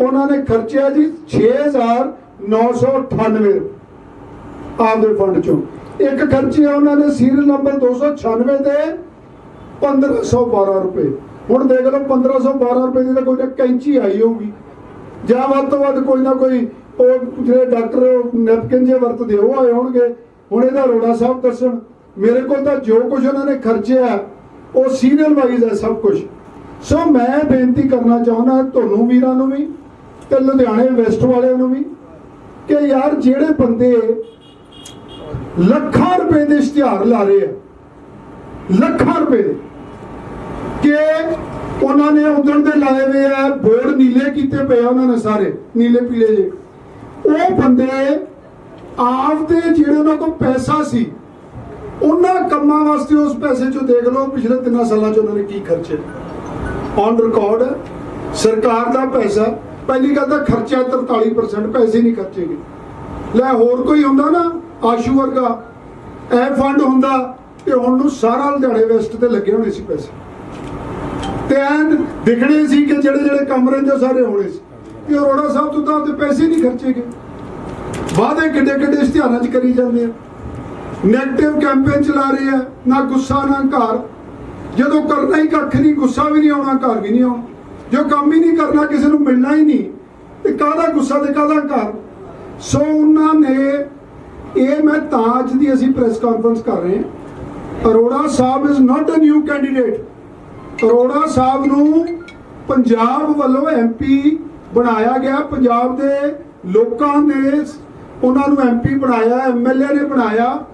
ਉਹਨਾਂ ਨੇ ਖਰਚਿਆ ਜੀ 6998 ਆਪਦੇ ਫੰਡ ਚੋਂ। ਇੱਕ ਖਰਚਿਆ ਉਹਨਾਂ ਨੇ ਸੀਰੀਅਲ ਨੰਬਰ 296 ਤੇ 1512 ਰੁਪਏ। ਹੁਣ ਦੇਖ ਲਓ 1512 ਰੁਪਏ ਦੀ ਤਾਂ ਕੋਈ ਨਾ ਕੈਂਚੀ ਆਈ ਹੋਊਗੀ। ਜਾਂ ਵੱਧ ਤੋਂ ਵੱਧ ਕੋਈ ਨਾ ਕੋਈ ਉਹ ਜਿਹੜੇ ਡਾਕਟਰ ਨੈਪਕਿਨ ਜੇ ਵਰਤਦੇ, ਉਹ ਆਏ ਹੋਣਗੇ। ਹੁਣ ਇਹਦਾ ਰੋੜਾ ਸਾਹਿਬ ਦੱਸਣ, ਮੇਰੇ ਕੋਲ ਤਾਂ ਜੋ ਕੁਝ ਉਹਨਾਂ ਨੇ ਖਰਚਿਆ, ਉਹ ਸੀਰੀਅਲ ਵਾਈਜ਼ ਹੈ ਸਭ ਕੁਝ ਸੋ ਮੈਂ ਬੇਨਤੀ ਕਰਨਾ ਚਾਹੁੰਦਾ, ਤੁਹਾਨੂੰ ਵੀਰਾਂ ਨੂੰ ਵੀ ਤੇ ਲੁਧਿਆਣੇ ਵੈਸਟ ਵਾਲਿਆਂ ਨੂੰ ਵੀ ਕਿ ਯਾਰ ਜਿਹੜੇ ਬੰਦੇ ਲੱਖਾਂ ਰੁਪਏ ਦੇ ਇਸ਼ਤਿਹਾਰ ਲਾ ਰਹੇ ਆ, ਲੱਖਾਂ ਰੁਪਏ ਦੇ, ਕਿ ਉਹਨਾਂ ਨੇ ਉਦਣ ਦੇ ਲਾਏ ਹੋਏ ਆ, ਬੋਰਡ ਨੀਲੇ ਕੀਤੇ ਪਏ ਉਹਨਾਂ ਨੇ ਸਾਰੇ, ਨੀਲੇ ਪੀਲੇ ਜੇ। ਉਹ ਬੰਦੇ ਆਪ ਦੇ ਜਿਹੜੇ ਉਹਨਾਂ ਕੋਲ ਪੈਸਾ ਸੀ, ਉਹਨਾਂ ਕੰਮਾਂ ਵਾਸਤੇ ਉਸ ਪੈਸੇ ਚੋਂ ਦੇਖ ਲਓ, ਪਿਛਲੇ ਤਿੰਨਾਂ ਸਾਲਾਂ ਚ ਉਹਨਾਂ ਨੇ ਕੀ ਖਰਚੇ। ਔਨ ਰਿਕਾਰਡ ਸਰਕਾਰ ਦਾ ਪੈਸਾ ਪਹਿਲੀ ਗੱਲ ਤਾਂ ਖਰਚਾ 43% ਪੈਸੇ ਨਹੀਂ ਖਰਚੇ ਗਏ। ਲੈ ਹੋਰ ਕੋਈ ਹੁੰਦਾ ਨਾ, ਆਸ਼ੂ ਵਰਗਾ, ਇਹ ਫੰਡ ਹੁੰਦਾ, ਤੇ ਹੁਣ ਨੂੰ ਸਾਰਾ ਲੁਧਿਆਣੇ ਵੈਸਟ ਤੇ ਲੱਗੇ ਹੋਣੇ ਸੀ ਪੈਸੇ। ਤੇ ਐਨ ਦਿਖਣੇ ਸੀ ਕਿ ਜਿਹੜੇ ਜਿਹੜੇ ਕੰਮ ਰਹਿੰਦੇ ਸਾਰੇ ਹੋਣੇ ਸੀ। ਤੇ ਅਰੋੜਾ ਸਾਹਿਬ ਤੋਂ ਤਾਂ ਆਪਦੇ ਪੈਸੇ ਨਹੀਂ ਖਰਚੇ ਗਏ। ਵਾਅਦੇ ਕਿੱਡੇ ਕਿੱਡੇ ਇਸ਼ਤਿਹਾਰਾਂ 'ਚ ਕਰੀ ਜਾਂਦੇ ਆ। ਨੈਗੇਟਿਵ ਕੈਂਪੇਨ ਚਲਾ ਰਹੇ ਆ, ਨਾ ਗੁੱਸਾ, ਨਾ ਘਰ। ਜਦੋਂ ਕਰਨਾ ਹੀ ਕੱਖ ਨਹੀਂ, ਗੁੱਸਾ ਵੀ ਨਹੀਂ ਆਉਣਾ, ਘਰ ਵੀ ਨਹੀਂ ਆਉਣਾ। ਜੋ ਕੰਮ ਹੀ ਨਹੀਂ ਕਰਨਾ, ਕਿਸੇ ਨੂੰ ਮਿਲਣਾ ਹੀ ਨਹੀਂ। ਤੇ ਕਾਹਦਾ ਗੁੱਸਾ ਤੇ ਕਾਹਦਾ ਘਰ? ਸੋ ਉਹਨਾਂ ਨੇ, ਇਹ ਮੈਂ ਤਾਂ ਅੱਜ ਦੀ ਅਸੀਂ ਪ੍ਰੈਸ ਕਾਨਫਰੰਸ ਕਰ ਰਹੇ ਹਾਂ। Arora Sahib is not a new candidate Arora Sahib ਨੂੰ ਪੰਜਾਬ ਵੱਲੋਂ ਐਮਪੀ ਬਣਾਇਆ ਗਿਆ। ਪੰਜਾਬ ਦੇ ਲੋਕਾਂ ਨੇ ਉਹਨਾਂ ਨੂੰ ਐਮਪੀ ਬਣਾਇਆ ਐਮਐਲਏ ਨੇ ਬਣਾਇਆ।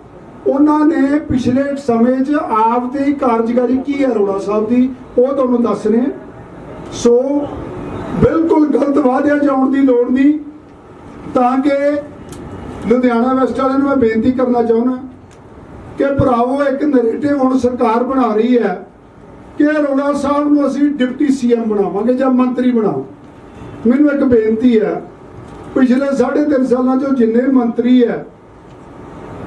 ਉਹਨਾਂ ਨੇ ਪਿਛਲੇ ਸਮੇਂ 'ਚ ਆਪ ਦੀ ਕਾਰਜਕਾਰੀ ਕੀ ਹੈ ਅਰੋੜਾ ਸਾਹਿਬ ਦੀ, ਉਹ ਤੁਹਾਨੂੰ ਦੱਸ ਰਹੇ ਹਾਂ। ਸੋ ਬਿਲਕੁਲ ਗਲਤ ਵਾਅਦਿਆਂ 'ਚ ਆਉਣ ਦੀ ਲੋੜ ਨਹੀਂ। ਤਾਂ ਕਿ ਲੁਧਿਆਣਾ ਵੈਸਟ ਵਾਲਿਆਂ ਨੂੰ ਮੈਂ ਬੇਨਤੀ ਕਰਨਾ ਚਾਹੁੰਦਾ ਕਿ ਭਰਾਵੋ, ਇੱਕ ਨੈਰੇਟਿਵ ਹੁਣ ਸਰਕਾਰ ਬਣਾ ਰਹੀ ਹੈ ਕਿ ਅਰੋੜਾ ਸਾਹਿਬ ਨੂੰ ਅਸੀਂ ਡਿਪਟੀ ਸੀਐਮ ਬਣਾਵਾਂਗੇ ਜਾਂ ਮੰਤਰੀ ਬਣਾਓ। ਮੈਨੂੰ ਇੱਕ ਬੇਨਤੀ ਹੈ, ਪਿਛਲੇ 3.5 ਸਾਲਾਂ 'ਚੋਂ ਜਿੰਨੇ ਮੰਤਰੀ ਹੈ,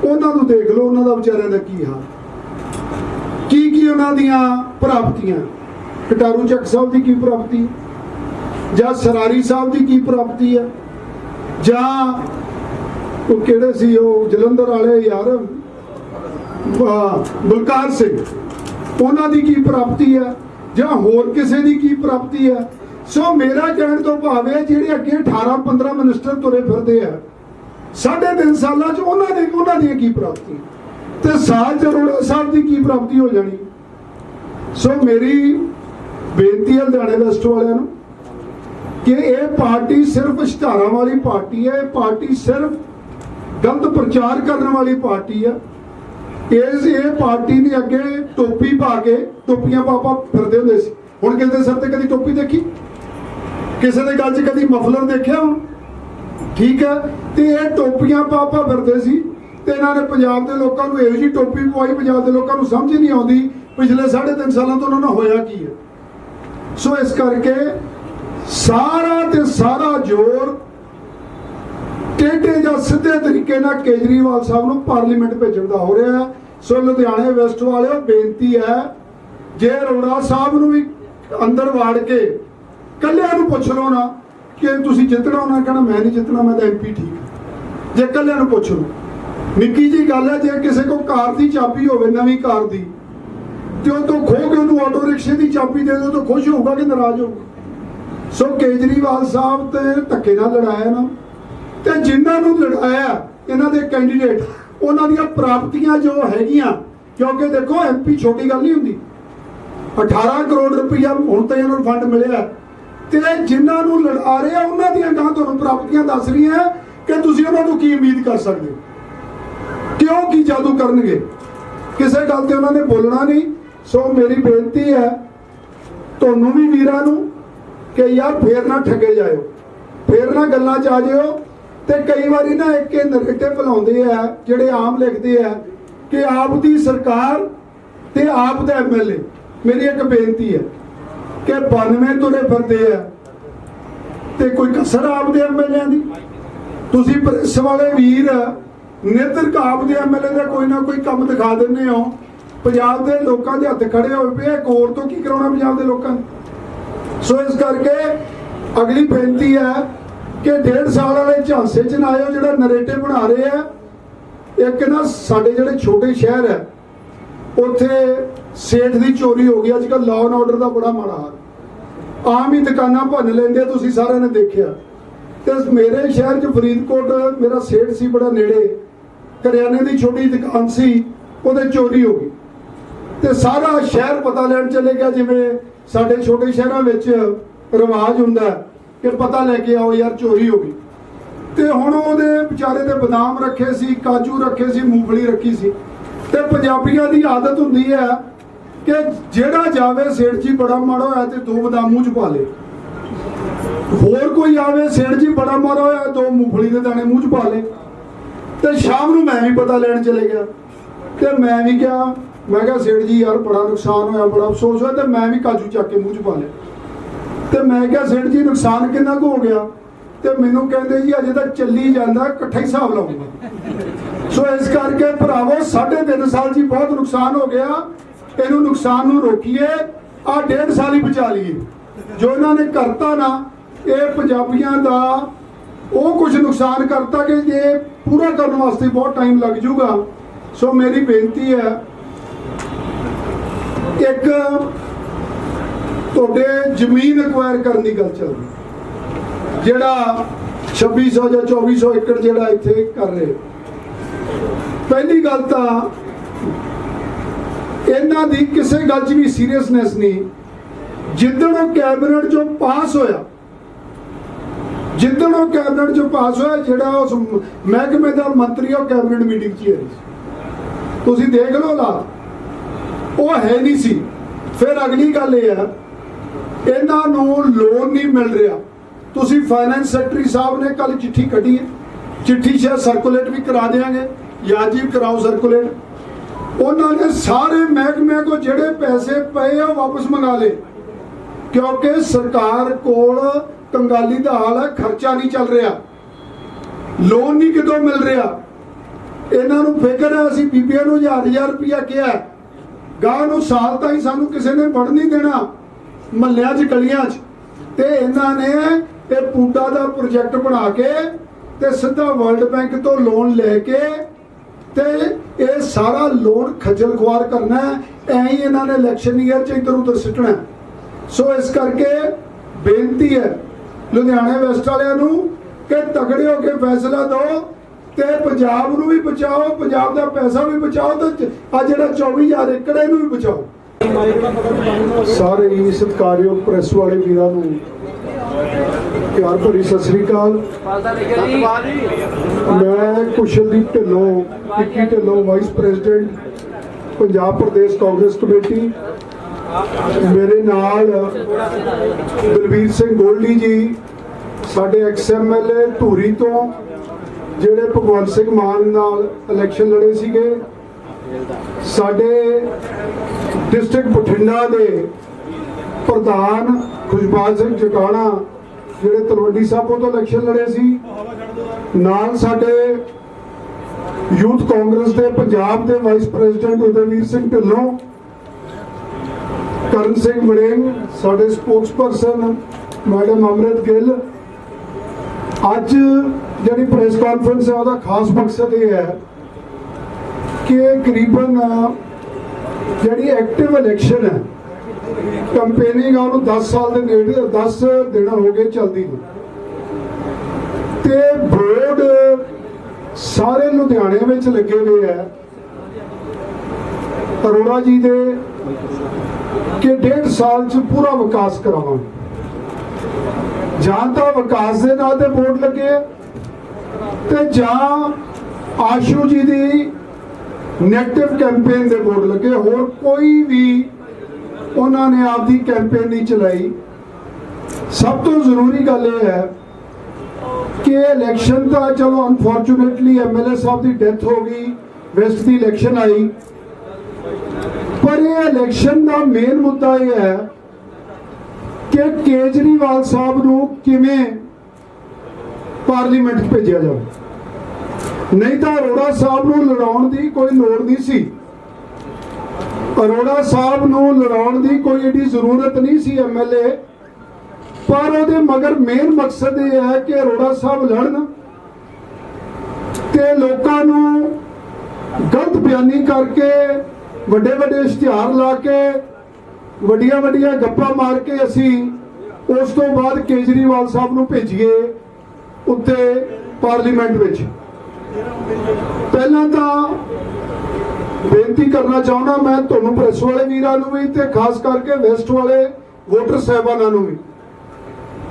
ਉਹਨਾਂ ਨੂੰ ਦੇਖ ਲਓ, ਉਹਨਾਂ ਦਾ ਵਿਚਾਰਿਆਂ ਦਾ ਕੀ ਹਾਲ। ਕੀ ਕੀ ਉਹਨਾਂ ਦੀਆਂ ਪ੍ਰਾਪਤੀਆਂ? ਕਟਾਰੂ ਚੱਕ ਸਾਹਿਬ ਦੀ ਕੀ ਪ੍ਰਾਪਤੀ? ਹੈ ਜਾਂ ਸਰਾਰੀ ਸਾਹਿਬ ਦੀ ਕੀ ਪ੍ਰਾਪਤੀ ਹੈ? ਜਾਂ ਉਹ ਕਿਹੜੇ ਸੀ ਉਹ ਜਲੰਧਰ ਵਾਲੇ ਯਾਰ? ਬਲਕਾਰ ਸਿੰਘ। ਉਹਨਾਂ ਦੀ ਕੀ ਪ੍ਰਾਪਤੀ ਹੈ? ਜਾਂ ਹੋਰ ਕਿਸੇ ਦੀ ਕੀ ਪ੍ਰਾਪਤੀ ਹੈ? ਸੋ ਮੇਰਾ ਕਹਿਣ ਤੋਂ ਭਾਵ ਹੈ, ਜਿਹੜੇ ਅੱਗੇ 18 15 ਮਿਨਿਸਟਰ ਤੁਰੇ ਫਿਰਦੇ ਆ, ਸਾਢੇ ਤਿੰਨ ਸਾਲਾਂ ਚ ਉਹਨਾਂ ਦੇ ਉਹਨਾਂ ਦੀ ਕੀ ਪ੍ਰਾਪਤੀ? ਤੇ ਸਾਲ ਚ ਅਰੋੜਾ ਸਾਹਿਬ ਦੀ ਕੀ ਪ੍ਰਾਪਤੀ ਹੋ ਜਾਣੀ? ਸੋ ਮੇਰੀ ਬੇਨਤੀ ਹੈ ਲੁਧਿਆਣੇ ਵੈਸਟ ਵਾਲਿਆਂ ਨੂੰ ਕਿ ਇਹ ਪਾਰਟੀ ਸਿਰਫ ਇਸ਼ਤਿਹਾਰਾਂ ਵਾਲੀ ਪਾਰਟੀ ਹੈ, ਇਹ ਪਾਰਟੀ ਸਿਰਫ ਗਲਤ ਪ੍ਰਚਾਰ ਕਰਨ ਵਾਲੀ ਪਾਰਟੀ ਹੈ। ਇਸ ਇਹ ਪਾਰਟੀ ਨੇ ਅੱਗੇ ਟੋਪੀ ਪਾ ਕੇ ਟੋਪੀਆਂ ਪਾਪਾ ਫਿਰਦੇ ਹੁੰਦੇ ਸੀ। ਹੁਣ ਕਿਸੇ ਦੇ ਸਿਰ ਤੇ ਕਦੀ ਟੋਪੀ ਦੇਖੀ? ਕਿਸੇ ਦੇ ਗੱਲ 'ਚ ਕਦੀ ਮਫਲਰ ਦੇਖਿਆ ਹੁਣ? ਠੀਕ ਹੈ, ਤੇ ਇਹ ਟੋਪੀਆਂ ਪਾਪਾ ਫਿਰਦੇ ਸੀ ਤੇ ਇਹਨਾਂ ਨੇ ਪੰਜਾਬ ਦੇ ਲੋਕਾਂ ਨੂੰ ਇਹੋ ਜਿਹੀ ਟੋਪੀ ਪਵਾਈ, ਪੰਜਾਬ ਦੇ ਲੋਕਾਂ ਨੂੰ ਸਮਝ ਹੀ ਨਹੀਂ ਆਉਂਦੀ, ਪਿਛਲੇ 3.5 ਸਾਲਾਂ ਤੋਂ ਉਹਨਾਂ ਨਾਲ ਹੋਇਆ ਕੀ ਹੈ? ਸੋ ਇਸ ਕਰਕੇ ਸਾਰਾ ਤੇ ਸਾਰਾ ਜ਼ੋਰ ਟੇਢੇ ਜਾਂ ਸਿੱਧੇ ਤਰੀਕੇ ਨਾਲ ਕੇਜਰੀਵਾਲ ਸਾਹਿਬ ਨੂੰ ਪਾਰਲੀਮੈਂਟ ਭੇਜਣ ਦਾ ਹੋ ਰਿਹਾ ਹੈ। ਸੋ ਲੁਧਿਆਣੇ ਵੈਸਟ ਵਾਲਿਓ, ਬੇਨਤੀ ਹੈ, ਜੇ ਅਰੋੜਾ ਸਾਹਿਬ ਨੂੰ ਵੀ ਅੰਦਰ ਵਾੜ ਕੇ ਕੱਲਿਆਂ ਨੂੰ ਪੁੱਛ ਲਓ ਨਾ ਕਿ ਤੁਸੀਂ ਜਿੱਤਣਾ, ਉਹਨਾਂ ਕਹਿਣਾ, ਮੈਂ ਨਹੀਂ ਜਿੱਤਣਾ, ਮੈਂ ਤਾਂ ਐਮਪੀ ਠੀਕ ਜੇ ਕੱਲਿਆਂ ਨੂੰ ਪੁੱਛ ਲਓ। ਨਿੱਕੀ ਜੀ ਗੱਲ ਹੈ, ਜੇ ਕਿਸੇ ਕੋਲ ਕਾਰ ਦੀ ਚਾਬੀ ਹੋਵੇ, ਨਵੀਂ ਕਾਰ ਦੀ ਤੇ ਉਹ ਤੋਂ ਖੋ ਕੇ ਉਹਨੂੰ ਆਟੋ ਰਿਕਸ਼ੇ ਦੀ ਚਾਬੀ ਦੇ ਦਿਓ ਤਾਂ ਖੁਸ਼ ਹੋਊਗਾ ਕਿ ਨਾਰਾਜ਼ ਹੋਊਗਾ? ਸੋ ਕੇਜਰੀਵਾਲ ਸਾਹਿਬ ਤੇ ਧੱਕੇ ਨਾਲ ਲੜਾਇਆ ਨਾ। ਤੇ ਜਿਨ੍ਹਾਂ ਨੂੰ ਲੜਾਇਆ, ਇਹਨਾਂ ਦੇ ਕੈਂਡੀਡੇਟ ਉਹਨਾਂ ਦੀਆਂ ਪ੍ਰਾਪਤੀਆਂ ਜੋ ਹੈਗੀਆਂ, ਕਿਉਂਕਿ ਦੇਖੋ ਐਮਪੀ ਛੋਟੀ ਗੱਲ ਨਹੀਂ ਹੁੰਦੀ। 18 ਕਰੋੜ ਰੁਪਈਆ ਹੁਣ ਤਾਂ ਇਹਨਾਂ ਨੂੰ ਫੰਡ ਮਿਲਿਆ ਤੇ ਜਿਨ੍ਹਾਂ ਨੂੰ ਲੜਾ ਰਹੇ ਆ, ਉਹਨਾਂ ਦੀਆਂ ਗਾਂ ਤੁਹਾਨੂੰ ਪ੍ਰਾਪਤੀਆਂ ਦੱਸ ਰਹੀਆਂ ਕਿ ਤੁਸੀਂ ਉਹਨਾਂ ਨੂੰ ਕੀ ਉਮੀਦ ਕਰ ਸਕਦੇ ਹੋ? ਕਿਉਂ ਕੀ ਜਾਦੂ ਕਰਨਗੇ? ਕਿਸੇ ਗੱਲ ਤੇ ਉਹਨਾਂ ਨੇ ਬੋਲਣਾ ਨਹੀਂ। ਸੋ ਮੇਰੀ ਬੇਨਤੀ ਹੈ, ਤੁਹਾਨੂੰ ਵੀ ਵੀਰਾਂ ਨੂੰ ਕਿ ਯਾਰ ਫੇਰ ਨਾ ਠੱਗੇ ਜਾਇਓ, ਫੇਰ ਨਾ ਗੱਲਾਂ ਚ ਆ ਜਿਓ ਤੇ ਕਈ ਵਾਰੀ ਨਾ ਇੱਕ ਇਹ ਨੈਰੇਟਿਵ ਬੁਲਾਉਂਦੇ ਆ, ਜਿਹੜੇ ਆਮ ਲਿਖਦੇ ਆ ਕਿ ਆਪ ਦੀ ਸਰਕਾਰ ਤੇ ਆਪ ਦਾ ਐਮਐਲਏ ਮੇਰੀ ਇੱਕ ਬੇਨਤੀ ਹੈ ਕਿ 92 ਤੁਰੇ ਫਿਰਦੇ ਆ ਤੇ ਕੋਈ ਕਸਰ ਆਪ ਦੇ ਐਮਐਲਏ ਦੀ? ਤੁਸੀਂ ਪ੍ਰੈਸ ਵਾਲੇ ਵੀਰ ਨਿਤਰ ਆਪ ਦੇ ਐਮਐਲਏ ਦਾ ਕੋਈ ਨਾ ਕੋਈ ਕੰਮ ਦਿਖਾ ਦਿੰਦੇ ਹੋ। ਪੰਜਾਬ ਦੇ ਲੋਕਾਂ ਦੇ ਹੱਥ ਖੜੇ ਹੋਏ ਪਏ ਆ, ਤੋਂ ਕੀ ਕਰਾਉਣਾ ਪੰਜਾਬ ਦੇ ਲੋਕਾਂ ਨੇ? ਸੋ ਇਸ ਕਰਕੇ ਅਗਲੀ ਬੇਨਤੀ ਹੈ ਕਿ ਡੇਢ ਸਾਲ ਵਾਲੇ ਝਾਂਸੇ ਚ ਨਾ ਆਇਓ ਜਿਹੜਾ ਨਰੇਟਿਵ ਬਣਾ ਰਹੇ ਆ। ਇੱਕ ਨਾ ਸਾਡੇ ਜਿਹੜੇ ਛੋਟੇ ਸ਼ਹਿਰ ਹੈ ਉੱਥੇ ਸੇਠ ਦੀ ਚੋਰੀ ਹੋ ਗਈ। ਅੱਜ ਕੱਲ ਲਾਅ ਐਂਡ ਆਰਡਰ ਦਾ ਬੜਾ ਮਾੜਾ ਹਾਲ। ਆਮ ਹੀ ਦੁਕਾਨਾਂ ਭੰਨ ਲੈਂਦੇ ਆ, ਤੁਸੀਂ ਸਾਰਿਆਂ ਨੇ ਦੇਖਿਆ। ਤੇ ਮੇਰੇ ਸ਼ਹਿਰ 'ਚ ਫਰੀਦਕੋਟ ਮੇਰਾ ਸੇਠ ਸੀ ਬੜਾ ਨੇੜੇ। ਕਰਿਆਨੇ ਦੀ ਛੋਟੀ ਦੁਕਾਨ ਸੀ ਉਹਦੇ ਚੋਰੀ ਹੋ ਗਈ। ਤੇ ਸਾਰਾ ਸ਼ਹਿਰ ਪਤਾ ਲੈਣ ਚਲੇ ਗਿਆ, ਜਿਵੇਂ ਸਾਡੇ ਛੋਟੇ ਸ਼ਹਿਰਾਂ ਵਿੱਚ ਰਿਵਾਜ ਹੁੰਦਾ ਕਿ ਪਤਾ ਲੈ ਕੇ ਆਓ ਯਾਰ, ਚੋਰੀ ਹੋ ਗਈ। ਤੇ ਹੁਣ ਉਹਦੇ ਵਿਚਾਰੇ ਦੇ ਬਦਾਮ ਰੱਖੇ ਸੀ, ਕਾਜੂ ਰੱਖੇ ਸੀ, ਮੂੰਗਫਲੀ ਰੱਖੀ ਸੀ। ਤੇ ਪੰਜਾਬੀਆਂ ਦੀ ਆਦਤ ਹੁੰਦੀ ਹੈ ਕਿ ਜਿਹੜਾ ਜਾਵੇ ਸੇਠ ਜੀ ਬੜਾ ਮਾੜਾ ਹੋਇਆ ਤੇ ਦੋ ਬਦਾਮ ਮੂੰਹ ਚ ਪਾ ਲੇ। ਹੋਰ ਕੋਈ ਆਵੇ ਸੇਠ ਜੀ ਬੜਾ ਮਾੜਾ ਹੋਇਆ, ਦੋ ਮੂੰਗਫਲੀ ਦੇ ਦਾਣੇ ਮੂੰਹ ਚ ਪਾ ਲੇ। ਤੇ ਸ਼ਾਮ ਨੂੰ ਮੈਂ ਵੀ ਪਤਾ ਲੈਣ ਚਲੇ ਗਿਆ। ਤੇ ਮੈਂ ਵੀ ਕਿਹਾ ਮੈਂ ਕਿਹਾ, ਸੇਠ ਜੀ, ਯਾਰ ਬੜਾ ਨੁਕਸਾਨ ਹੋਇਆ, ਬੜਾ ਅਫਸੋਸ ਹੋਇਆ ਤੇ ਮੈਂ ਵੀ ਕਾਜੂ ਚੱਕ ਕੇ ਮੂੰਹ ਚ ਪਾ ਲਿਆ। ਤੇ ਮੈਂ ਕਿਹਾ, ਸੇਠ ਜੀ, ਨੁਕਸਾਨ ਕਿੰਨਾ ਕੁ ਹੋ ਗਿਆ? ਤੇ ਮੈਨੂੰ ਕਹਿੰਦੇ, ਜੀ, ਅਜੇ ਤਾਂ ਚੱਲੀ ਜਾਂਦਾ, ਇਕੱਠਾ ਹੀ ਹਿਸਾਬ ਲਾਉਂਗਾ ਸੋ ਇਸ ਕਰਕੇ ਭਰਾਵੋ, ਸਾਢੇ ਤਿੰਨ ਸਾਲ ਜੀ ਬਹੁਤ ਨੁਕਸਾਨ ਹੋ ਗਿਆ। ਇਹਨੂੰ ਨੁਕਸਾਨ ਨੂੰ ਰੋਕੀਏ, ਆ ਡੇਢ ਸਾਲ ਹੀ ਬਚਾ ਲਈਏ। ਜੋ ਇਹਨਾਂ ਨੇ ਕਰਤਾ ਨਾ, ਇਹ ਪੰਜਾਬੀਆਂ ਦਾ ਉਹ ਕੁਝ ਨੁਕਸਾਨ ਕਰਤਾ ਕਿ ਜੇ ਪੂਰਾ ਕਰਨ ਵਾਸਤੇ ਬਹੁਤ ਟਾਈਮ ਲੱਗ ਜਾਊਗਾ ਸੋ ਮੇਰੀ ਬੇਨਤੀ ਹੈ ਇੱਕ ਤੁਹਾਡੇ ਜ਼ਮੀਨ ਐਕਵਾਇਰ ਕਰਨ ਦੀ ਗੱਲ ਚੱਲ ਰਹੀ ਜਿਹੜਾ 2600 ਜਾਂ 2400 ਏਕੜ ਜਿਹੜਾ ਇੱਥੇ ਕਰ ਰਹੇ ਪਹਿਲੀ ਗੱਲ ਤਾਂ ਇਹਨਾਂ ਦੀ ਕਿਸੇ ਗੱਲ 'ਚ ਵੀ ਸੀਰੀਅਸਨੈਸ ਨਹੀਂ। ਜਿੱਦਣ ਉਹ ਕੈਬਨਿਟ 'ਚੋਂ ਪਾਸ ਹੋਇਆ, ਜਿੱਦਣ ਉਹ ਕੈਬਨਿਟ 'ਚੋਂ ਪਾਸ ਹੋਇਆ, ਜਿਹੜਾ ਉਸ ਮਹਿਕਮੇ ਦਾ ਮੰਤਰੀ ਉਹ ਕੈਬਨਿਟ ਮੀਟਿੰਗ 'ਚ ਹੀ ਹੈ ਤੁਸੀਂ ਦੇਖ ਲਓ ਲਾ ਉਹ ਹੈ ਨਹੀਂ ਸੀ। ਫਿਰ ਅਗਲੀ ਗੱਲ ਇਹ ਹੈ, ਇਹਨਾਂ ਨੂੰ ਲੋਨ ਨਹੀਂ ਮਿਲ ਰਿਹਾ। ਤੁਸੀਂ ਫਾਈਨੈਂਸ ਸੈਕਟਰੀ ਸਾਹਿਬ ਨੇ ਕੱਲ ਚਿੱਠੀ ਕੱਢੀ ਹੈ। ਚਿੱਠੀ ਸ਼ਾਇਦ ਸਰਕੂਲੇਟ ਵੀ ਕਰਾ ਦੇਵਾਂਗੇ ਜਾਂ ਜੀ ਕਰਾਓ ਸਰਕੂਲੇਟ ਉਹਨਾਂ ਨੇ ਸਾਰੇ ਮਹਿਕਮੇ ਕੋ ਜਿਹੜੇ ਪੈਸੇ ਪਏ ਆ ਉਹ ਵਾਪਸ ਮੰਗਾ ਲਏ। ਕਿਉਂਕਿ ਸਰਕਾਰ ਕੋਲ ਕੰਗਾਲੀ ਦਾ ਹਾਲ ਹੈ, ਖਰਚਾ ਨਹੀਂ ਚੱਲ ਰਿਹਾ। ਲੋਨ ਨਹੀਂ ਕਿਦੋਂ ਮਿਲ ਰਿਹਾ। ਇਹਨਾਂ ਨੂੰ ਫਿਕਰ ਹੈ, ਅਸੀਂ ਬੀਬੀਆਂ ਨੂੰ ਹਜ਼ਾਰ ਹਜ਼ਾਰ ਰੁਪਇਆ ਕਿਹਾ ਗਾਂ ਨੂੰ ਸਾਲ ਤਾਈਂ ਸਾਨੂੰ ਕਿਸੇ ਨੇ ਵੜ ਨਹੀਂ ਦੇਣਾ, ਮਹੱਲਿਆਂ 'ਚ, ਗਲੀਆਂ 'ਚ। ਤੇ ਇਹਨਾਂ ਨੇ ਇਹ ਪੂਟਾ ਦਾ ਪ੍ਰੋਜੈਕਟ ਬਣਾ ਕੇ ਤੇ ਸਿੱਧਾ ਵਰਲਡ ਬੈਂਕ ਤੋਂ ਲੋਨ ਲੈ ਕੇ ਤੇ ਇਹ ਸਾਰਾ ਲੋਨ ਖੱਜਲ ਖੁਆਰ ਕਰਨਾ ਹੈ। ਐਂ ਹੀ ਇਹਨਾਂ ਨੇ ਇਲੈਕਸ਼ਨ ਈਅਰ 'ਚ ਇੱਧਰ ਉੱਧਰ ਸਿੱਟਣਾ ਸੋ ਇਸ ਕਰਕੇ ਬੇਨਤੀ ਹੈ ਲੁਧਿਆਣੇ ਵੈਸਟ ਵਾਲਿਆਂ ਨੂੰ ਕਿ ਤਗੜੇ ਹੋ ਕੇ ਫੈਸਲਾ ਦਿਓ। ਤੇ ਪੰਜਾਬ ਨੂੰ ਵੀ ਬਚਾਓ, ਪੰਜਾਬ ਦਾ ਪੈਸਾ ਵੀ ਬਚਾਓ ਤੇ ਆ ਜਿਹੜਾ 24000 ਏਕੜ ਇਹਨੂੰ ਵੀ ਬਚਾਓ। ਸਾਰੇ ਹੀ ਸਤਿਕਾਰਯੋਗ ਪ੍ਰੈਸ ਵਾਲੇ ਵੀਰਾਂ ਨੂੰ ਪਿਆਰ ਭਰੀ ਸਤਿ ਸ੍ਰੀ ਅਕਾਲ। ਮੈਂ Kushaldeep Dhillon Vicky Dhillon, vice president, Punjab Pradesh Congress committee. ਮੇਰੇ ਨਾਲ ਦਲਵੀਰ ਸਿੰਘ ਗੋਲਡੀ ਜੀ, ਸਾਡੇ ਐਕਸ ਐਕਸਐਮਐਲਏ ਧੂਰੀ ਤੋਂ ਜਿਹੜੇ ਭਗਵੰਤ ਸਿੰਘ ਮਾਨ ਨਾਲ ਇਲੈਕਸ਼ਨ ਲੜੇ ਸੀਗੇ, ਸਾਡੇ ਡਿਸਟ੍ਰਿਕਟ ਬਠਿੰਡਾ ਦੇ ਪ੍ਰਧਾਨ ਖੁਸ਼ਬਾਜ ਸਿੰਘ ਜਟਾਣਾ ਜਿਹੜੇ ਤਲਵੰਡੀ ਸਾਹਿਬੋਂ ਤੋਂ ਇਲੈਕਸ਼ਨ ਲੜੇ ਸੀ, ਨਾਲ ਸਾਡੇ ਯੂਥ ਕਾਂਗਰਸ ਦੇ ਪੰਜਾਬ ਦੇ ਵਾਈਸ ਪ੍ਰੈਜ਼ੀਡੈਂਟ ਉਦੈਵੀਰ ਸਿੰਘ ਢਿੱਲੋਂ, ਕਰਨ ਸਿੰਘ ਵੜੇਨ ਸਾਡੇ ਸਪੋਕਸਪਰਸਨ ਮੈਡਮ ਅਮਰਤ ਗਿੱਲ, ਅੱਜ ਜਿਹੜੀ ਪ੍ਰੈਸ ਕਾਨਫਰੰਸ ਹੈ ਉਹਦਾ ਖਾਸ ਮਕਸਦ ਇਹ ਹੈ ਕਿ ਕਰੀਬਨ ਜਿਹੜੀ ਐਕਟਿਵ ਇਲੈਕਸ਼ਨ ਹੈ ਕੰਪੇਨਿੰਗ ਆ ਉਹਨੂੰ 10 ਸਾਲ ਦੇ ਨੇੜੇ 10 ਦਿਨ ਹੋ ਗਏ ਚੱਲਦੀ ਨੂੰ। ਤੇ ਬੋਰਡ ਸਾਰੇ ਲੁਧਿਆਣੇ ਵਿੱਚ ਲੱਗੇ ਹੋਏ ਹੈ ਅਰੋੜਾ ਜੀ ਦੇ ਕਿ ਡੇਢ ਸਾਲ ਚ ਪੂਰਾ ਵਿਕਾਸ ਕਰਾਵਾਂਗੇ। ਜਾਂ ਤਾਂ ਵਿਕਾਸ ਦੇ ਨਾਂ ਤੇ ਬੋਰਡ ਲੱਗੇ ਆ, ਤੇ ਜਾਂ ਆਸ਼ੂ ਜੀ ਦੀ ਨੈਗੇਟਿਵ ਕੈਂਪੇਨ ਦੇ ਬੋਰਡ ਲੱਗੇ। ਹੋਰ ਕੋਈ ਵੀ ਉਹਨਾਂ ਨੇ ਆਪਦੀ ਕੈਂਪੇਨ ਨਹੀਂ ਚਲਾਈ। ਸਭ ਤੋਂ ਜ਼ਰੂਰੀ ਗੱਲ ਇਹ ਹੈ ਕਿ ਇਲੈਕਸ਼ਨ ਤਾਂ ਚਲੋ ਅਨਫੋਰਚੂਨੇਟਲੀ ਐਮਐਲਏ ਸਾਹਿਬ ਦੀ ਡੈਥ ਹੋ ਗਈ ਵੈਸਟ ਦੀ ਇਲੈਕਸ਼ਨ ਆਈ। ਪਰ ਇਹ ਇਲੈਕਸ਼ਨ ਦਾ ਮੇਨ ਮੁੱਦਾ ਇਹ ਹੈ ਕਿ ਕੇਜਰੀਵਾਲ ਸਾਹਿਬ ਨੂੰ ਕਿਵੇਂ ਪਾਰਲੀਮੈਂਟ 'ਚ ਭੇਜਿਆ ਜਾਵੇ। ਨਹੀਂ ਤਾਂ ਅਰੋੜਾ ਸਾਹਿਬ ਨੂੰ ਲੜਾਉਣ ਦੀ ਕੋਈ ਲੋੜ ਨਹੀਂ ਸੀ। ਅਰੋੜਾ ਸਾਹਿਬ ਨੂੰ ਲੜਾਉਣ ਦੀ ਕੋਈ ਏਡੀ ਜ਼ਰੂਰਤ ਨਹੀਂ ਸੀ ਐਮਐਲਏ ਪਰ ਉਹਦੇ ਮਗਰ ਮੇਨ ਮਕਸਦ ਇਹ ਹੈ ਕਿ ਅਰੋੜਾ ਸਾਹਿਬ ਲੜਨ ਤੇ ਲੋਕਾਂ ਨੂੰ ਗਲਤ ਬਿਆਨੀ ਕਰਕੇ ਵੱਡੇ ਵੱਡੇ ਇਸ਼ਤਿਹਾਰ ਲਾ ਕੇ ਵੱਡੀਆਂ ਵੱਡੀਆਂ ਗੱਪਾਂ ਮਾਰ ਕੇ ਅਸੀਂ ਉਸ ਤੋਂ ਬਾਅਦ ਕੇਜਰੀਵਾਲ ਸਾਹਿਬ ਨੂੰ ਭੇਜੀਏ। ਉੱਤੇ ਪਾਰਲੀਮੈਂਟ ਵਿੱਚ ਪਹਿਲਾਂ ਤਾਂ ਬੇਨਤੀ ਕਰਨਾ ਚਾਹੁੰਦਾ ਮੈਂ ਤੁਹਾਨੂੰ ਪ੍ਰੈਸ ਵਾਲੇ ਵੀਰਾਂ ਨੂੰ ਵੀ ਤੇ ਖਾਸ ਕਰਕੇ ਵੈਸਟ ਵਾਲੇ ਵੋਟਰ ਸਾਹਿਬਾਨਾਂ ਨੂੰ ਵੀ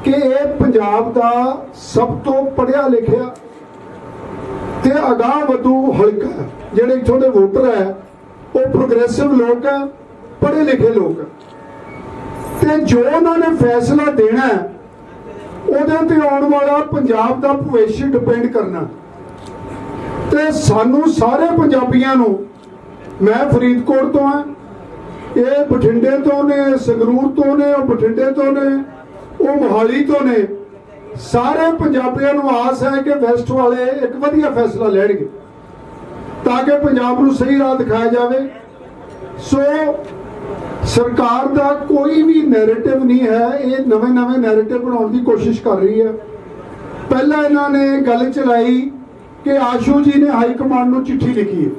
ਕਿ ਇਹ ਪੰਜਾਬ ਦਾ ਸਭ ਤੋਂ ਪੜ੍ਹਿਆ ਲਿਖਿਆ ਤੇ ਅਗਾਹ ਵਧੂ ਹਲਕਾ ਹੈ। ਜਿਹੜੇ ਇੱਥੋਂ ਦੇ ਵੋਟਰ ਹੈ ਉਹ ਪ੍ਰੋਗਰੈਸਿਵ ਲੋਕ ਹੈ ਪੜ੍ਹੇ ਲਿਖੇ ਲੋਕ ਹੈ ਤੇ ਜੋ ਉਹਨਾਂ ਨੇ ਫੈਸਲਾ ਦੇਣਾ ਹੈ, ਉਹਦੇ ਤੇ ਆਉਣ ਵਾਲਾ ਪੰਜਾਬ ਦਾ ਭਵਿੱਖ ਡਿਪੈਂਡ ਕਰਨਾ। ਤੇ ਸਾਨੂੰ ਸਾਰੇ ਪੰਜਾਬੀਆਂ ਨੂੰ, ਮੈਂ ਫਰੀਦਕੋਟ ਤੋਂ ਹਾਂ, ਇਹ ਬਠਿੰਡੇ ਤੋਂ ਨੇ, ਸੰਗਰੂਰ ਤੋਂ ਨੇ, ਉਹ ਬਠਿੰਡੇ ਤੋਂ ਨੇ, ਉਹ ਮੋਹਾਲੀ ਤੋਂ ਨੇ, ਸਾਰੇ ਪੰਜਾਬੀਆਂ ਨੂੰ ਆਸ ਹੈ ਕਿ ਵੈਸਟ ਵਾਲੇ ਇੱਕ ਵਧੀਆ ਫੈਸਲਾ ਲੈਣਗੇ, ਤਾਂ ਕਿ ਪੰਜਾਬ ਨੂੰ ਸਹੀ ਰਾਹ ਦਿਖਾਇਆ ਜਾਵੇ। ਸੋ ਸਰਕਾਰ ਦਾ ਕੋਈ ਵੀ ਨੈਰੇਟਿਵ ਨਹੀਂ ਹੈ, ਇਹ ਨਵੇਂ ਨਵੇਂ ਨੈਰੇਟਿਵ ਬਣਾਉਣ ਦੀ ਕੋਸ਼ਿਸ਼ ਕਰ ਰਹੀ ਹੈ। ਪਹਿਲਾਂ ਇਹਨਾਂ ਨੇ ਗੱਲ ਚਲਾਈ ਕਿ ਆਸ਼ੂ ਜੀ ਨੇ ਹਾਈ ਕਮਾਂਡ ਨੂੰ ਚਿੱਠੀ ਲਿਖੀ ਹੈ,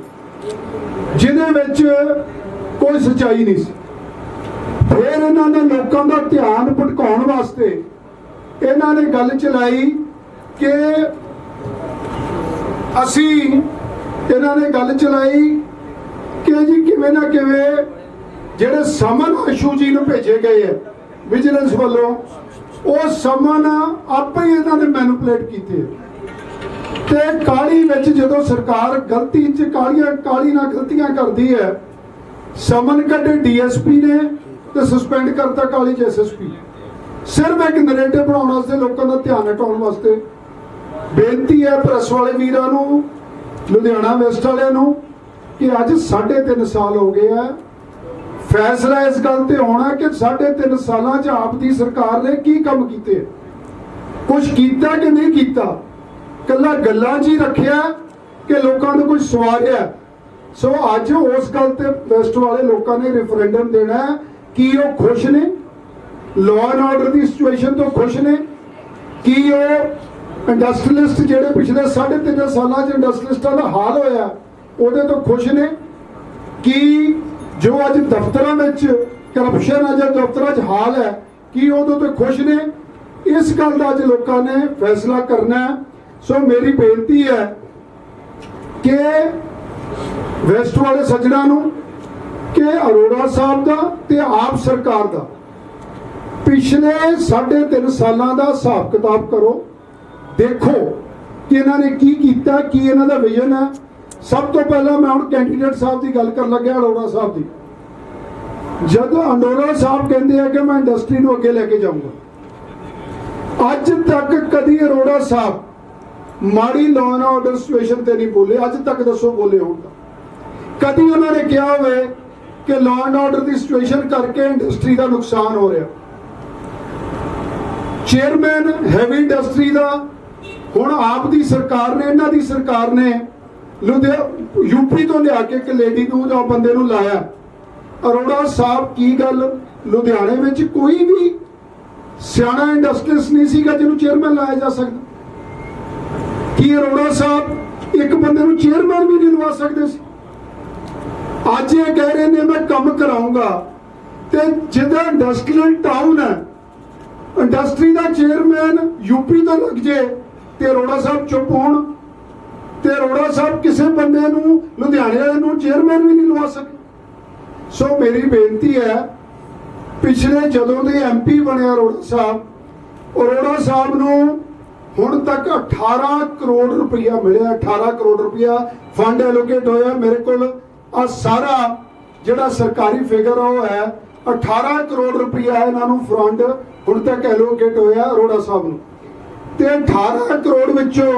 ਜਿਹਦੇ ਵਿੱਚ ਕੋਈ ਸੱਚਾਈ ਨਹੀਂ ਸੀ। ਫਿਰ ਇਹਨਾਂ ਨੇ ਲੋਕਾਂ ਦਾ ਧਿਆਨ ਭਟਕਾਉਣ ਵਾਸਤੇ ਇਹਨਾਂ ਨੇ ਗੱਲ ਚਲਾਈ ਕਿ ਅਸੀਂ, ਇਹਨਾਂ ਨੇ ਗੱਲ ਚਲਾਈ ਕਿ ਜੀ ਕਿਵੇਂ ਨਾ ਕਿਵੇਂ ਜਿਹੜੇ ਸਮਨ ਅਸ਼ੂ ਜੀ ਨੂੰ ਭੇਜੇ ਗਏ ਹੈ ਵਿਜੀਲੈਂਸ ਵੱਲੋਂ, ਉਹ ਸਮਨ ਆਪੇ ਹੀ ਇਹਨਾਂ ਨੇ ਮੈਨੂਪਲੇਟ ਕੀਤੇ ਹੈ। ਤੇ ਕਾਲੀ ਵਿੱਚ ਜਦੋਂ ਸਰਕਾਰ ਗਲਤੀ 'ਚ ਕਾਲੀਆਂ, ਕਾਲੀ ਨਾਲ ਗਲਤੀਆਂ ਕਰਦੀ ਹੈ, ਸਮਨ ਕੱਢੇ ਡੀਐਸਪੀ ਨੇ ਤੇ ਸਸਪੈਂਡ ਕਰਤਾ ਕਾਲੀ ਚ ਐਸਐਸਪੀ ਸਿਰਫ ਇੱਕ ਨਰੇਟਿਵ ਬਣਾਉਣ ਵਾਸਤੇ ਲੋਕਾਂ ਦਾ ਧਿਆਨ ਹਟਾਉਣ ਵਾਸਤੇ ਬੇਨਤੀ ਹੈ ਪ੍ਰੈਸ ਵਾਲੇ ਵੀਰਾਂ ਨੂੰ, ਲੁਧਿਆਣਾ ਵੈਸਟ ਵਾਲਿਆਂ ਨੂੰ, ਕਿ ਅੱਜ 3.5 ਸਾਲ ਹੋ ਗਏ ਆ ਫੈਸਲਾ ਇਸ ਗੱਲ ਤੇ ਹੋਣਾ ਕਿ 3.5 ਸਾਲਾਂ 'ਚ ਆਪ ਦੀ ਸਰਕਾਰ ਨੇ ਕੀ ਕੰਮ ਕੀਤੇ? ਕੁਝ ਕੀਤਾ ਕਿ ਨਹੀਂ ਕੀਤਾ? ਕੱਲਾ ਗੱਲਾਂ 'ਚ ਹੀ ਰੱਖਿਆ ਕਿ ਲੋਕਾਂ ਨੂੰ ਕੋਈ ਸਵਾਰਿਆ ਸੋ ਅੱਜ ਉਸ ਗੱਲ ਤੇ ਵੈਸਟ ਵਾਲੇ ਲੋਕਾਂ ਨੇ ਰੈਫਰੈਂਡਮ ਦੇਣਾ ਹੈ ਕੀ ਉਹ ਖੁਸ਼ ਨੇ? ਲਾਅ ਐਂਡ ਆਰਡਰ ਦੀ ਸਿਚੁਏਸ਼ਨ ਤੋਂ ਖੁਸ਼ ਨੇ? ਕੀ ਉਹ ਇੰਡਸਟਰੀਲਿਸਟ ਜਿਹੜੇ ਪਿਛਲੇ 3.5 ਸਾਲਾਂ 'ਚ ਇੰਡਸਟਰੀਲਿਸਟਾਂ ਦਾ ਹਾਲ ਹੋਇਆ, ਉਹਦੇ ਤੋਂ ਖੁਸ਼ ਨੇ? ਕੀ ਜੋ ਅੱਜ ਦਫ਼ਤਰਾਂ ਵਿੱਚ ਕਰਪਸ਼ਨ ਆ ਜਾਂ ਦਫ਼ਤਰਾਂ 'ਚ ਹਾਲ ਹੈ, ਕੀ ਉਹਦੇ ਤੋਂ ਖੁਸ਼ ਨੇ? ਇਸ ਗੱਲ ਦਾ ਅੱਜ ਲੋਕਾਂ ਨੇ ਫੈਸਲਾ ਕਰਨਾ ਸੋ ਮੇਰੀ ਬੇਨਤੀ ਹੈ ਕਿ ਵੈਸਟ ਵਾਲੇ ਸੱਜਣਾ ਨੂੰ, ਕਿ ਅਰੋੜਾ ਸਾਹਿਬ ਦਾ ਤੇ ਆਪ ਸਰਕਾਰ ਦਾ ਪਿਛਲੇ 3.5 ਸਾਲਾਂ ਦਾ ਹਿਸਾਬ ਕਿਤਾਬ ਕਰੋ, ਦੇਖੋ ਕਿ ਇਹਨਾਂ ਨੇ ਕੀ ਕੀਤਾ, ਕੀ ਇਹਨਾਂ ਦਾ ਵਿਜ਼ਨ ਹੈ। ਸਭ ਤੋਂ ਪਹਿਲਾਂ ਮੈਂ ਹੁਣ ਕੈਂਡੀਡੇਟ ਸਾਹਿਬ ਦੀ ਗੱਲ ਕਰਨ ਲੱਗਿਆ, ਅਰੋੜਾ ਸਾਹਿਬ ਦੀ। ਜਦੋਂ ਅਰੋੜਾ ਸਾਹਿਬ ਕਹਿੰਦੇ ਆ ਕਿ ਮੈਂ ਇੰਡਸਟਰੀ ਨੂੰ ਅੱਗੇ ਲੈ ਕੇ ਜਾਊਂਗਾ, ਅੱਜ ਤੱਕ ਕਦੀ ਅਰੋੜਾ ਸਾਹਿਬ ਮਾੜੀ ਲਾਅ ਆਰਡਰ ਸਿਚੁਏਸ਼ਨ ਤੇ ਨਹੀਂ ਬੋਲੇ, ਅੱਜ ਤੱਕ ਦੱਸੋ ਬੋਲੇ ਹੋਣ ਤਾਂ ਕਦੀ ਉਹਨਾਂ ਨੇ ਕਿਹਾ ਹੋਵੇ ਕਿ ਲਾਅ ਐਂਡ ਆਰਡਰ ਦੀ ਸਿਚੁਏਸ਼ਨ ਕਰਕੇ ਇੰਡਸਟਰੀ ਦਾ ਨੁਕਸਾਨ ਹੋ ਰਿਹਾ। ਚੇਅਰਮੈਨ ਹੈਵੀ ਇੰਡਸਟਰੀ ਦਾ, ਹੁਣ ਆਪ ਦੀ ਸਰਕਾਰ ਨੇ, ਇਹਨਾਂ ਦੀ ਸਰਕਾਰ ਨੇ ਲੁਧਿਆ ਯੂਪੀ ਤੋਂ ਲਿਆ ਕੇ ਇੱਕ ਲੇਡੀ ਨੂੰ ਜਾਂ ਬੰਦੇ ਨੂੰ ਲਾਇਆ। ਅਰੋੜਾ ਸਾਹਿਬ ਕੀ ਗੱਲ? ਲੁਧਿਆਣੇ ਵਿੱਚ ਕੋਈ ਵੀ ਸਿਆਣਾ ਇੰਡਸਟਰੀਸ ਨਹੀਂ ਸੀਗਾ ਜਿਹਨੂੰ ਚੇਅਰਮੈਨ ਲਾਇਆ ਜਾ ਸਕਦਾ। ਕੀ ਅਰੋੜਾ ਸਾਹਿਬ ਇੱਕ ਬੰਦੇ ਨੂੰ ਚੇਅਰਮੈਨ ਵੀ ਨਹੀਂ ਲਵਾ ਸਕਦੇ ਸੀ? ਅੱਜ ਇਹ ਕਹਿ ਰਹੇ ਨੇ, ਮੈਂ ਕੰਮ ਕਰਾਉਂਗਾ। ਤੇ ਜਿਹਦਾ ਇੰਡਸਟਰੀਅਲ ਟਾਊਨ ਹੈ ਇੰਡਸਟਰੀ ਦਾ ਚੇਅਰਮੈਨ ਯੂਪੀ ਤੋਂ ਲੱਗ ਜੇ ਤੇ ਅਰੋੜਾ ਸਾਹਿਬ ਚੁੱਪ ਹੋਣ। ਤੇ ਅਰੋੜਾ ਸਾਹਿਬ ਕਿਸੇ ਬੰਦੇ ਨੂੰ, ਲੁਧਿਆਣੇ ਵਾਲੇ ਨੂੰ ਚੇਅਰਮੈਨ ਵੀ ਨਹੀਂ ਲਵਾ ਸਕੇ। ਸੋ ਮੇਰੀ ਬੇਨਤੀ ਹੈ, ਪਿਛਲੇ ਜਦੋਂ ਦੇ ਐਮਪੀ ਬਣਿਆ ਅਰੋੜਾ ਸਾਹਿਬ ਅਰੋੜਾ ਸਾਹਿਬ ਨੂੰ ਹੁਣ ਤੱਕ 18 ਕਰੋੜ ਰੁਪਇਆ ਮਿਲਿਆ 18 ਕਰੋੜ ਰੁਪਇਆ ਫੰਡ ਐਲੋਕੇਟ ਹੋਇਆ ਮੇਰੇ ਕੋਲ। ਆ ਸਾਰਾ ਜਿਹੜਾ ਸਰਕਾਰੀ ਫਿਗਰ ਉਹ ਹੈ 18 ਕਰੋੜ ਰੁਪਇਆ ਇਹਨਾਂ ਨੂੰ ਫੰਡ ਹੁਣ ਤੱਕ ਐਲੋਕੇਟ ਹੋਇਆ ਅਰੋੜਾ ਸਾਹਿਬ ਨੂੰ। ਤੇ 18 ਕਰੋੜ ਵਿੱਚੋਂ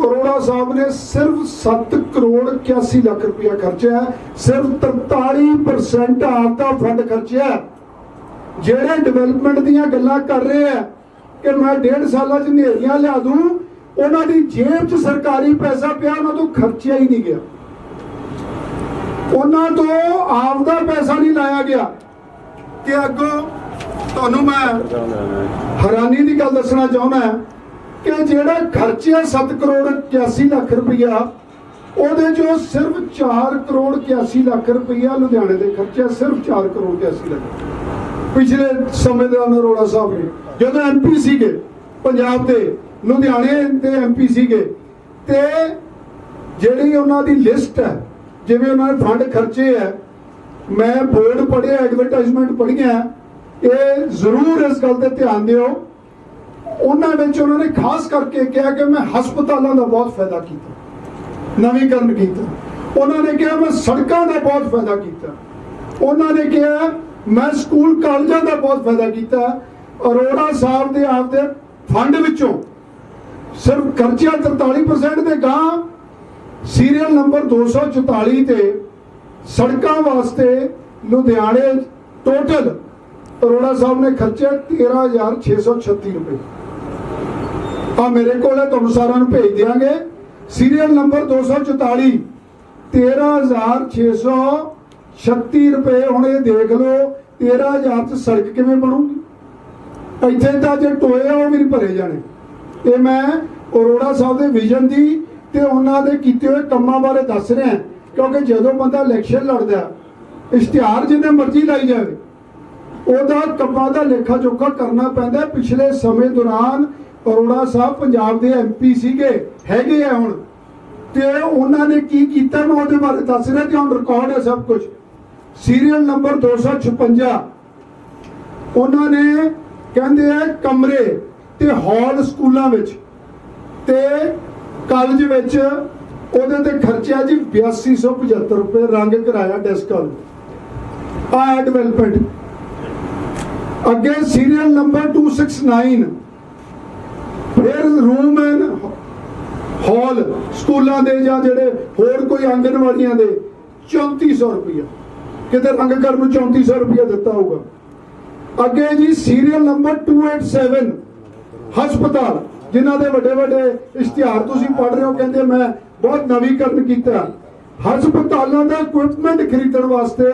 ਅਰੋੜਾ ਸਾਹਿਬ ਨੇ ਸਿਰਫ 7 ਕਰੋੜ 81 ਲੱਖ ਰੁਪਇਆ ਖਰਚਿਆ। ਸਿਰਫ 43% ਆਪ ਦਾ ਫੰਡ ਖਰਚਿਆ। ਜਿਹੜੇ ਡਿਵੈਲਪਮੈਂਟ ਦੀਆਂ ਗੱਲਾਂ ਕਰ ਰਹੇ ਆ ਕਿ ਮੈਂ ਡੇਢ ਸਾਲਾਂ 'ਚ ਨੇਰੀਆਂ ਲਿਆ ਦੂੰ ਉਹਨਾਂ ਦੀ ਜੇਬ 'ਚ ਸਰਕਾਰੀ ਪੈਸਾ ਪਿਆ ਉਹਨਾਂ ਤੋਂ ਖਰਚਿਆ ਹੀ ਨਹੀਂ ਗਿਆ ਉਹਨਾਂ ਤੋਂ ਆਪ ਦਾ ਪੈਸਾ ਨਹੀਂ ਲਾਇਆ ਗਿਆ ਕਿ ਅੱਗੋਂ ਤੁਹਾਨੂੰ ਮੈਂ ਹੈਰਾਨੀ ਦੀ ਗੱਲ ਦੱਸਣਾ ਚਾਹੁੰਦਾ ਕਿ ਜਿਹੜਾ ਖਰਚਿਆ 7 ਕਰੋੜ 81 ਲੱਖ ਰੁਪਇਆ ਉਹਦੇ ਚੋਂ ਸਿਰਫ 4 ਕਰੋੜ 81 ਲੱਖ ਰੁਪਇਆ ਲੁਧਿਆਣੇ ਦੇ ਖਰਚਿਆ ਸਿਰਫ 4 ਕਰੋੜ 81 ਲੱਖ। ਪਿਛਲੇ ਸਮੇਂ ਦੇ ਦੌਰਾਨ ਅਰੋੜਾ ਸਾਹਿਬ ਨੇ, ਜਦੋਂ ਐਮਪੀ ਸੀਗੇ ਪੰਜਾਬ ਦੇ, ਲੁਧਿਆਣੇ ਦੇ ਐਮਪੀ ਸੀਗੇ, ਤੇ ਜਿਹੜੀ ਉਹਨਾਂ ਦੀ ਲਿਸਟ ਹੈ, ਜਿਵੇਂ ਉਹਨਾਂ ਨੇ ਫੰਡ ਖਰਚੇ ਹੈ, ਮੈਂ ਬੋਰਡ ਪੜ੍ਹਿਆ, ਐਡਵਰਟਾਈਜ਼ਮੈਂਟ ਪੜ੍ਹੀਆਂ, ਇਹ ਜ਼ਰੂਰ ਇਸ ਗੱਲ ਤੇ ਧਿਆਨ ਦਿਓ ਉਹਨਾਂ ਵਿੱਚ ਉਹਨਾਂ ਨੇ ਖਾਸ ਕਰਕੇ ਕਿਹਾ ਕਿ ਮੈਂ ਹਸਪਤਾਲਾਂ ਦਾ ਬਹੁਤ ਫਾਇਦਾ ਕੀਤਾ। ਨਵੀਕਰਨ ਕੀਤਾ। ਉਹਨਾਂ ਨੇ ਕਿਹਾ ਮੈਂ ਸੜਕਾਂ ਦਾ ਬਹੁਤ ਫਾਇਦਾ ਕੀਤਾ। ਉਹਨਾਂ ਨੇ ਕਿਹਾ ਮੈਂ ਸਕੂਲ ਕਾਲਜਾਂ ਦਾ ਬਹੁਤ ਫਾਇਦਾ ਕੀਤਾ। ਅਰੋੜਾ ਸਾਹਿਬ ਦੇ ਆਪਦੇ ਫੰਡ ਵਿੱਚੋਂ ਸਿਰਫ ਖਰਚਿਆ 43% ਦੇ ਗਾਂ ਸੀਰੀਅਲ ਨੰਬਰ 244 ਤੇ ਸੜਕਾਂ ਵਾਸਤੇ ਲੁਧਿਆਣੇ ਟੋਟਲ ਅਰੋੜਾ ਸਾਹਿਬ ਨੇ ਖਰਚਿਆ 13636 ਰੁਪਏ। ਆ ਮੇਰੇ ਕੋਲ ਹੈ, ਤੁਹਾਨੂੰ ਸਾਰਿਆਂ ਨੂੰ ਭੇਜ ਦਿਆਂਗੇ। ਸੀਰੀਅਲ ਨੰਬਰ 244 13636 ਰੁਪਏ। ਹੁਣ ਇਹ ਦੇਖ ਲਓ 13000 ਚ ਸੜਕ ਕਿਵੇਂ ਬਣੂਗੀ? ਇੱਥੇ ਤਾਂ ਜੇ ਟੋਏ ਆ, ਉਹ ਵੀ ਭਰੇ ਜਾਣੇ। ਇਹ ਮੈਂ ਅਰੋੜਾ ਸਾਹਿਬ ਦੇ ਵਿਜ਼ਨ ਦੀ ਤੇ ਉਹਨਾਂ ਦੇ ਕੀਤੇ ਹੋਏ ਕੰਮਾਂ ਬਾਰੇ ਦੱਸ ਰਿਹਾ ਕਿਉਂਕਿ ਜਦੋਂ ਬੰਦਾ ਇਲੈਕਸ਼ਨ ਲੜਦਾ, ਇਸ਼ਤਿਹਾਰ ਜਿੰਨੇ ਮਰਜ਼ੀ ਲਾਈ ਜਾਵੇ, ਉਹਦਾ ਕੰਮਾਂ ਦਾ ਲੇਖਾ ਜੋਖਾ ਕਰਨਾ ਪੈਂਦਾ। ਪਿਛਲੇ ਸਮੇਂ ਦੌਰਾਨ ਅਰੋੜਾ ਸਾਹਿਬ ਪੰਜਾਬ ਦੇ ਐਮਪੀ ਸੀਗੇ, ਹੈਗੇ ਆ ਹੁਣ। ਤੇ ਉਹਨਾਂ ਨੇ ਕੀ ਕੀਤਾ? ਮੈਂ ਉਹਦੇ ਬਾਰੇ ਦੱਸ ਰਿਹਾ ਕਿ ਹੁਣ ਰਿਕਾਰਡ ਹੈ ਸਭ ਕੁਝ ਸੀਰੀਅਲ ਨੰਬਰ 256 ਉਹਨਾਂ ਨੇ ਕਹਿੰਦੇ ਆ ਕਮਰੇ ਤੇ ਹਾਲ ਸਕੂਲਾਂ ਵਿੱਚ ਤੇ ਕਾਲਜ ਵਿੱਚ ਉਹਦੇ ਤੇ ਖਰਚਿਆ ਜੀ 8275 ਰੁਪਏ ਰੰਗ ਕਰਾਇਆ ਡੈਸਕਾਂ ਨੂੰ ਆ ਡਿਵੈਲਪਮੈਂਟ ਅੱਗੇ ਸੀਰੀਅਲ ਨੰਬਰ 269 ਫਿਰ ਰੂਮ ਐਂਡ ਹਾਲ ਸਕੂਲਾਂ ਦੇ ਜਾਂ ਜਿਹੜੇ ਹੋਰ ਕੋਈ ਆਂਗਣਵਾੜੀਆਂ ਦੇ 3400 ਰੁਪਇਆ ਕਿਤੇ ਰੰਗ ਕਰਨ ਨੂੰ 3400 ਰੁਪਇਆ ਦਿੱਤਾ ਹੋਊਗਾ। ਅੱਗੇ ਜੀ ਸੀਰੀਅਲ ਨੰਬਰ 287 ਹਸਪਤਾਲ, ਜਿਨ੍ਹਾਂ ਦੇ ਵੱਡੇ ਵੱਡੇ ਇਸ਼ਤਿਹਾਰ ਤੁਸੀਂ ਪੜ੍ਹ ਰਹੇ ਹੋ, ਕਹਿੰਦੇ ਮੈਂ ਬਹੁਤ ਨਵੀਕਰਨ ਕੀਤਾ। ਹਸਪਤਾਲਾਂ ਦਾ ਇਕਵਿਪਮੈਂਟ ਖਰੀਦਣ ਵਾਸਤੇ